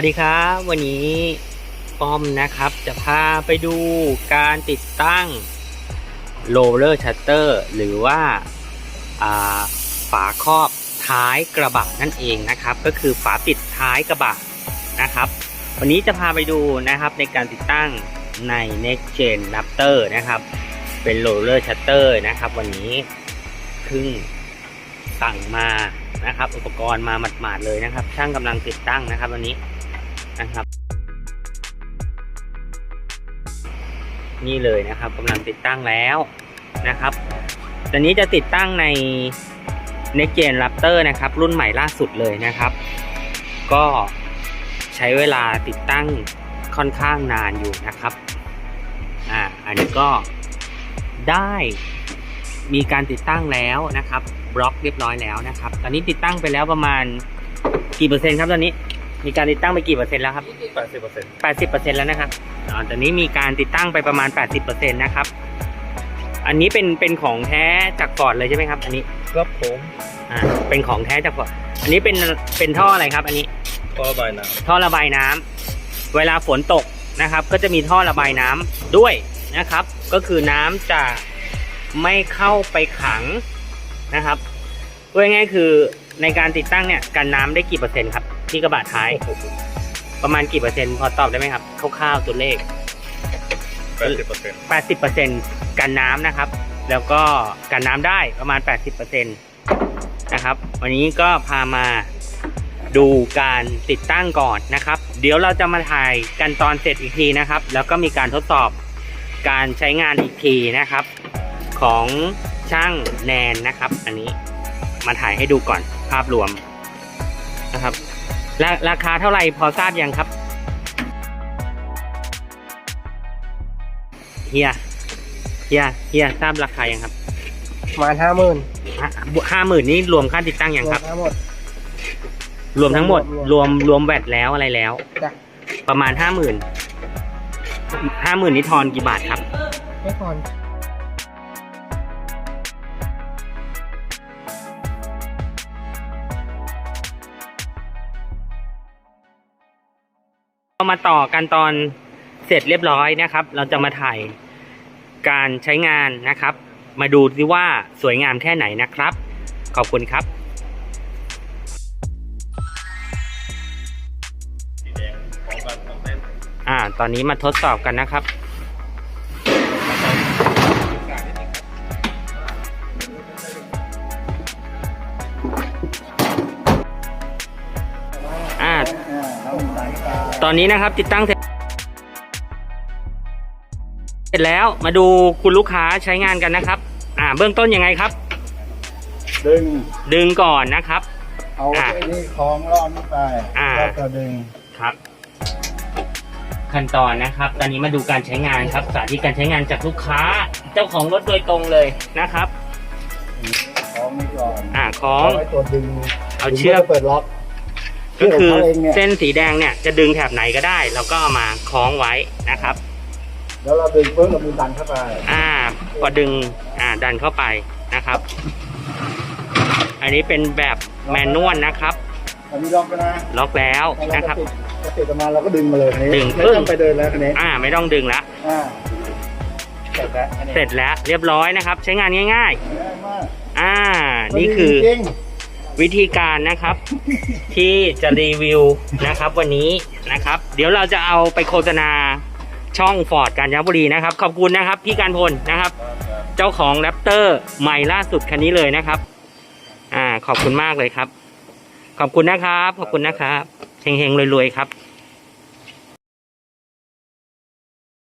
สวัสดีครับ วันนี้ป้อมนะครับจะพาไปดูการติดตั้งโรลเลอร์ชัตเตอร์หรือว่าาฝาครอบท้ายกระบะนั่นเองนะครับ ก็คือฝาปิดท้ายกระบะนะครับ วันนี้จะพาไปดูนะครับในการติดตั้งใน Next Gen Raptor นะครับ เป็นโรลเลอร์ชัตเตอร์นะครับวันนี้เพิ่งสั่งมานะครับ อุปกรณ์มาหมาดๆเลยนะครับ ช่างกำลังติดตั้งนะครับวันนี้ นะครับ นี่เลยนะครับกำลังติดตั้งแล้วนะครับตอนนี้จะติดตั้งใน Next Gen Raptor นะครับ รุ่นใหม่ล่าสุดเลยนะครับ ก็ใช้เวลาติดตั้งค่อนข้างนานอยู่นะครับอ่าอันนี้ก็ได้มีการติดตั้งแล้วนะครับ บล็อกเรียบร้อยแล้วนะครับ ตอนนี้ติดตั้งไปแล้วประมาณกี่เปอร์เซ็นต์ครับตอนนี้ มีการติดตั้งไปกี่เปอร์เซ็นต์แล้วครับแปดสิบเปอร์เซ็นต์80%แล้วนะครับอ๋อตอนนี้มีการติดตั้งไปประมาณ 80%นะครับ อันนี้เป็นเป็นของแท้จากฟอร์ดเลยใช่ไหมครับ อันนี้ ครับผมอ่า เป็นของแท้จากฟอร์ด อันนี้เป็นเป็นท่ออะไรครับ อันนี้ ก็ระบายน้ท่อระบายน้ำเวลาฝนตกนะครับ ก็จะมีท่อระบายน้ำด้วยนะครับ ก็คือน้ำจะไม่เข้าไปขังนะครับพูดง่ายๆคือในการติดตั้งเนี่ยกันน้ำได้กี่เปอร์เซ็นต์ครับ ที่กระบะท้าย ประมาณกี่เปอร์เซ็นต์พอตอบได้ไหมครับคร่าวๆตัวเลขำแปดสิบเปอร์เซ็นต์80%กันน้ำนะครับ แล้วก็กันน้ำได้ประมาณ 80%นะครับ วันนี้ก็พามาดูการติดตั้งก่อนนะครับ เดี๋ยวเราจะมาถ่ายกันตอนเสร็จอีกทีนะครับ แล้วก็มีการทดสอบการใช้งานอีกทีนะครับ ของช่างแนนนะครับ อันนี้มาถ่ายให้ดูก่อนภาพรวมนะครับ ราราคาเท่าไหร่พอทราบยังครับเฮียเฮียเฮียทราบราคายังครับประมาณห้าหมื่นห้าหมื่นนี่รวมค่าติดตั้งยังครับ ทั้งหมด รวมทั้งหมดรรววมมรวมแวดแล้วอะไรแล้ว จ้ะประมาณห้าหมื่นห้าหมื่นนี่ทอนกี่บาทครับ ไม่พอน เรามาต่อกันตอนเสร็จเรียบร้อยนะครับ เราจะมาถ่ายการใช้งานนะครับ มาดูซิว่าสวยงามแค่ไหนนะครับ ขอบคุณครับ อ่า ตอนนี้มาทดสอบกันนะครับ อ่าตอนนี้นะครับติดตั้งเสร็จเสร็จแล้วมาดูคุณลูกค้าใช้งานกันนะครับ อ่า เบื้องต้นยังไงครับ ดึง ดึงก่อนนะครับ เอาอะไอ้นี่คล้องล่อนลงไปอ่า แล้วก็ดึงครับ ขั้นตอนนะครับ ตอนนี้มาดูการใช้งานครับ สาธิตการใช้งานจากลูกค้า เจ้าของรถโดยตรงเลยนะครับ คล้องนี่ก่อนอ่าคล้องไว้ตัวดึงเอาเชือก ดึงพื่เปิดล็อก ก็คือเชืกขงขาเองเนี่ยเส้นสีแดงเนี่ยจะดึงแถบไหนก็ได้เราก็เอามาคล้องไว้นะครับ แล้วเราดึงเพิ่มเราดึงดันเข้าไป อ่าพอดึงอ่าดันเข้าไปนะครับ อันนี้เป็นแบบแมนนวลนะครับอันนี้ล็อกแล้วนะล็อกแล้วพอเรานะครับจะติดจะติดออกมาเราก็ดึงมาเลยคันนี้ดึงไม่ปึ้งต้องไปเดินแล้วคันนี้อ่าไม่ต้องดึงละอ่าเสร็จแล้วอันนี้เสร็จแล้วเรียบร้อยนะครับ ใช้งานง่ายง่ายมากๆอ่านี่คือจริง วิธีการนะครับ ที่จะรีวิวนะครับวันนี้นะครับ เดี๋ยวเราจะเอาไปโฆษณาช่องฟอร์ดกาญจนบุรีนะครับ ขอบคุณนะครับ พี่การพลนะครับ เจ้าของแรปเตอร์ใหม่ล่าสุดคันนี้เลยนะครับ อ่าขอบคุณมากเลยครับ ขอบคุณนะครับ ขอบคุณนะครับเฮงๆรวยๆครับ